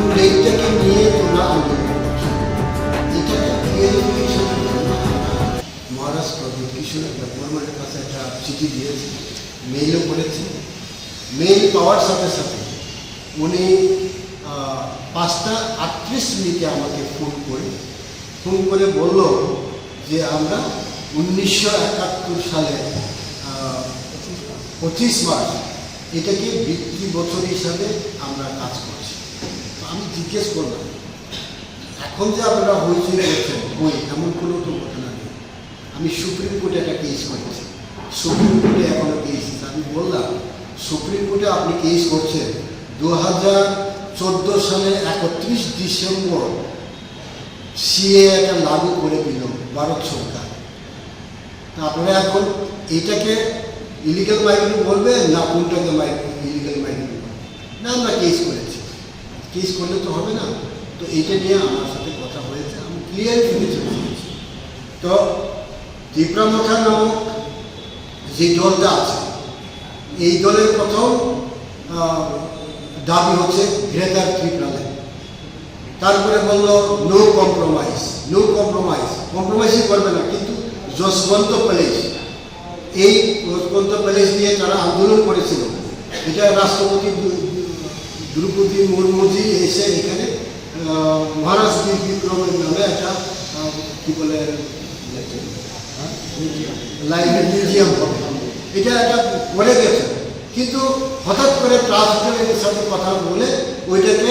কিন্তু নিয়ে তোমরা আন্দোলন এটাকে দিয়ে মহারাজ গভর্নমেন্টের কাছে একটা চিঠি দিয়েছে মেইলও করেছে মেইল পাওয়ার সাথে সাথে, উনি পাঁচটা আটত্রিশ মিনিটে আমাকে ফোন করে ফোন করে বলল যে আমরা উনিশশো একাত্তর সালে পঁচিশ মার্চ, এটাকে বৃত্তি বছর হিসাবে আমরা কাজ করছি। আমি জিজ্ঞেস করলাম, এখন যে আপনারা হয়েছে ওই এমন কোনো তো ঘটনা নেই। আমি সুপ্রিম কোর্টে একটা কেস করেছি। সুপ্রিম কোর্টে এখনও কেস আমি বললাম, সুপ্রিম কোর্টে আপনি কেস করছেন দু হাজার চোদ্দ সালের একত্রিশ ডিসেম্বর। সিএ একটা লাগু করে দিল ভারত সরকার। তা আপনারা এখন এইটাকে ইলিগাল মাইগ্রেন্ট বলবেন না, কোনটাকে ইলিগাল মাইগ্রেন্ট বলবেন? না, আমরা কেস করেছি। কেস করলে তো হবে না। তো এইটা নিয়ে আমার সাথে কথা হয়েছে। আমি ক্লিয়ার ফিরেছি তো তীব্রামথা নামক যে দলটা আছে, এই দলের প্রথম দাবি হচ্ছে গ্রেটার ত্রিপুরালে তারপরে বলল নো কম্প্রোমাইজ নো কম্প্রোমাইজ কম্প্রোমাইজই করবে না, কিন্তু যশবন্ত প্যালেস এই যশবন্ত প্যালেস নিয়ে তারা আন্দোলন করেছিল। এটা রাষ্ট্রপতি দ্রৌপদী মুর্মুজি এসে এখানে মহারাজ বীর বিক্রমের নামে একটা কি বলে মিউজিয়াম এটা একটা করে গেছে কিন্তু হঠাৎ করে ট্রান্স হোটেলের সাথে কথা বলে, ওইটাকে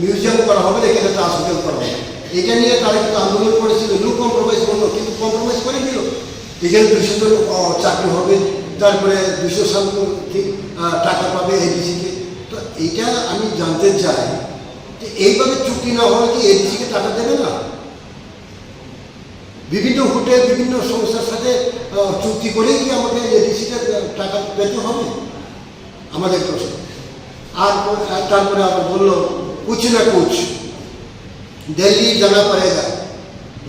মিউজিয়াম করা হবে, এখানে ট্রান্স হোটেল করা হবে। এটা নিয়ে তারা কিন্তু আন্দোলন করেছিল নো কম্প্রোমাইজ করল। কিন্তু কম্প্রোমাইজ করে দিল এখানে দুশো চাকরি হবে, তারপরে দুশো সামথিং ঠিক টাকা পাবে এডিসিকে এইটা আমি জানতে চাই যে এইভাবে চুক্তি না হলে কি এডিসিকে টাকা দেবে না? বিভিন্ন হোটেল, বিভিন্ন সংস্থার সাথে চুক্তি করেই কি আমাকে এডিসিতে টাকা পেতে হবে? আমাদের প্রশ্ন। আর পর- আর তারপরে আবার বলল কুচ না কুচ দিল্লি জানা পড়েগা।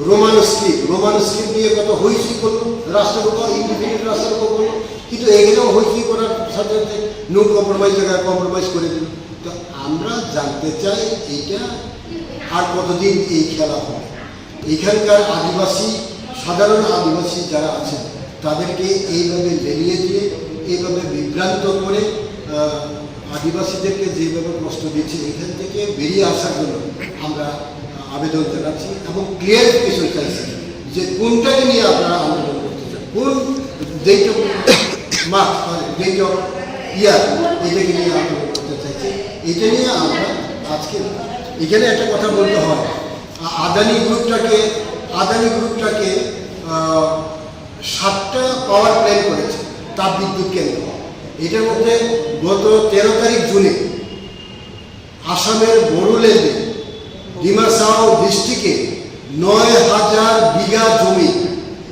রোমান স্ক্রিপ্ট রোমান স্ক্রিপ্ট নিয়ে কত হইচই করল রাষ্ট্রপতি ইন্ডিপেন্ডেন্ট রাষ্ট্রপতি করল। কিন্তু এখানেও হইচই করার সাথে সাথে নো কম্প্রোমাইজ জায়গায় কম্প্রোমাইজ করে দিল। তো আমরা জানতে চাই এইটা আর কতদিন এই খেলা হবে। এখানকার আদিবাসী, সাধারণ আদিবাসী যারা আছেন তাদেরকে এইভাবে লেলিয়ে দিয়ে, এইভাবে বিভ্রান্ত করে আদিবাসীদেরকে যেভাবে কষ্ট দিচ্ছে, এখান থেকে বেরিয়ে আসার জন্য আমরা আবেদন জানাচ্ছি এবং ক্লিয়ারিফিকেশন চাইছি যে কোনটাকে নিয়ে আপনারা আন্দোলন করতে চান কোন অফ মার্চ মানে অফ ইয়ার এটাকে নিয়ে আন্দোলন করতে চাইছি? এটা নিয়ে আমরা আজকে, এখানে একটা কথা বলতে হয়। আদানি গ্রুপটাকে আদানি গ্রুপটাকে সাতটা পাওয়ার প্ল্যান্ট করেছে, তাপ বিদ্যুৎ কেন্দ্র। এটার মধ্যে গত তেরো তারিখ জুনে আসামের বড়োলেন্ডে ডিমাসাও ডিস্ট্রিক্টে নয় হাজার বিঘা জমি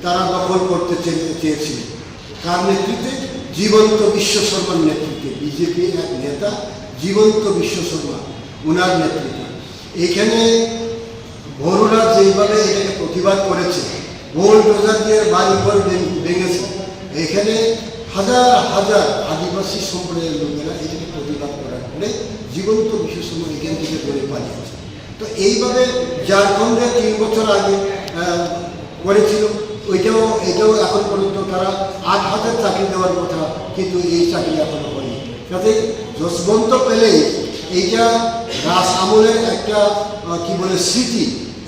তারা দখল করতে চেয়েছিল। কার নেতৃত্বে জীবন্ত বিশ্ব শর্মার নেতৃত্বে, বিজেপি এক নেতা, জীবন্ত বিশ্ব শর্মা ওনার নেতৃত্বে। এখানে বড়রা যেইভাবে এটাকে প্রতিবাদ করেছে বোল দিয়ে বাড়ি ঘর ভেঙেছে, এখানে হাজার হাজার আদিবাসী সম্প্রদায়ের লোকেরা এটাকে প্রতিবাদ করার পরে জীবন্ত বিশ্ব শর্মা এখান থেকে ধরে পালিয়েছে। তো এইভাবে ঝাড়খণ্ডে তিন বছর আগে করেছিল, ওইটাও, এটাও এখন পর্যন্ত তারা আট হাজার চাকরি দেওয়ার কথা কিন্তু এই চাকরি এখনও হয়নি। যাতে যশবন্ত পেলে এইটা রাস আমলের একটা কি বলে, স্মৃতি,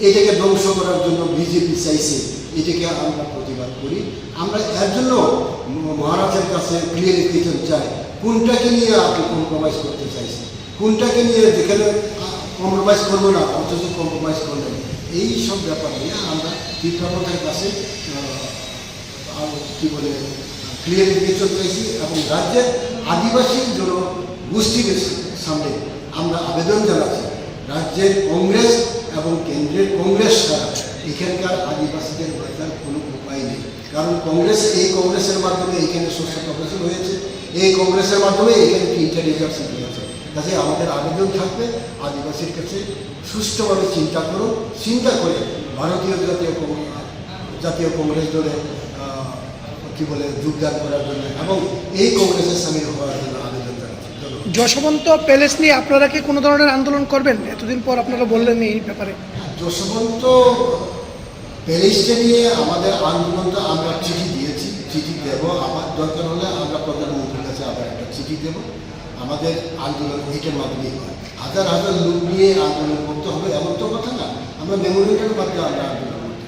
এটাকে ধ্বংস করার জন্য বিজেপি চাইছে, এটাকে আমরা প্রতিবাদ করি। আমরা এর জন্য মহারাজের কাছে ক্লিয়ারিফিকেশন চাই, কোনটাকে নিয়ে আপনি কম্প্রোমাইজ করতে চাইছেন? কোনটাকে নিয়ে যেখানে কম্প্রোমাইজ করব না, অথচ কম্প্রোমাইজ করলেন এই সব ব্যাপার নিয়ে আমরা তীর্থাপথের কাছে কি বলে ক্লিয়ারিফিকেশন চাইছি এবং রাজ্যের আদিবাসী জন গোষ্ঠীদের সামনে আমরা আবেদন জানাচ্ছি। রাজ্যের কংগ্রেস এবং কেন্দ্রের কংগ্রেস ছাড়া এখানকার আদিবাসীদের বাঁচার কোনো উপায় নেই। কারণ কংগ্রেস, এই কংগ্রেসের মাধ্যমে এখানে শস্য প্রকাশন হয়েছে, এই কংগ্রেসের মাধ্যমে এখানে তিনটা রিজার্ভ হয়েছে? কাজে আমাদের আবেদন থাকবে। আদিবাসীর কাছে সুষ্ঠুভাবে চিন্তা করুন চিন্তা করে ভারতীয় জাতীয় জাতীয় কংগ্রেস দলে কি বলে যোগদান করার জন্য এবং এই কংগ্রেসে সামিল হওয়ার জন্য আবেদন জানাচ্ছি। যশবন্ত প্যালেস নিয়ে আপনারা কি কোনো ধরনের আন্দোলন করবেন? এতদিন পর আপনারা বললেন এই ব্যাপারে। যশবন্ত প্যালেসটা নিয়ে আমাদের আন্দোলনটা আমরা চিঠি দিয়েছি চিঠি দেব। আবার দরকার হলে আমরা প্রধানমন্ত্রীর কাছে আবার একটা চিঠি দেব। আমাদের আন্দোলন এইটার মাধ্যমেই হয় হাজার হাজার লোক নিয়ে আন্দোলন করতে হবে এমন তো কথা না। আমরা মেমোরিয়ালের মাধ্যমে আমরা আন্দোলন করতে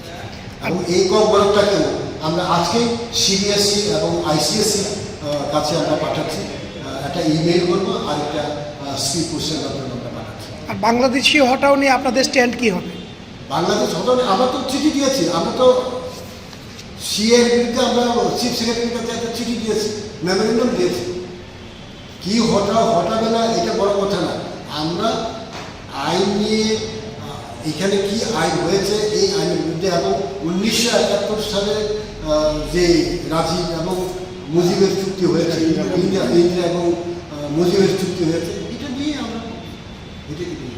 এবং এই কম বরফটা কেন আমরা আজকে সিবিএসসি এবং আইসিএসসি কাছে আমরা পাঠাচ্ছি। একটা ইমেল করব আর একটা স্পিড কোশ্চেন মাধ্যমে আমরা পাঠাচ্ছি। আর বাংলাদেশি হটাও নিয়ে আপনাদের স্ট্যান্ড কি হবে? বাংলাদেশ হটাও আমরা তো চিঠি দিয়েছি। আমরা তো সিএর বিরুদ্ধে আমরা চিফ সেক্রেটারির কাছে একটা চিঠি দিয়েছি মেমোরেন্ডাম দিয়েছি। কি হটা হটাবে না, এটা বড় কথা না। আমরা আইন নিয়ে, এখানে কি আইন হয়েছে, এই আইনের বিরুদ্ধে এবং উনিশশো একাত্তর সালে যে রাজীব এবং মুজিবের চুক্তি হয়েছে ইন্দিরা এবং মুজিবের চুক্তি হয়েছে এটা নিয়ে আমরা এটা নিয়ে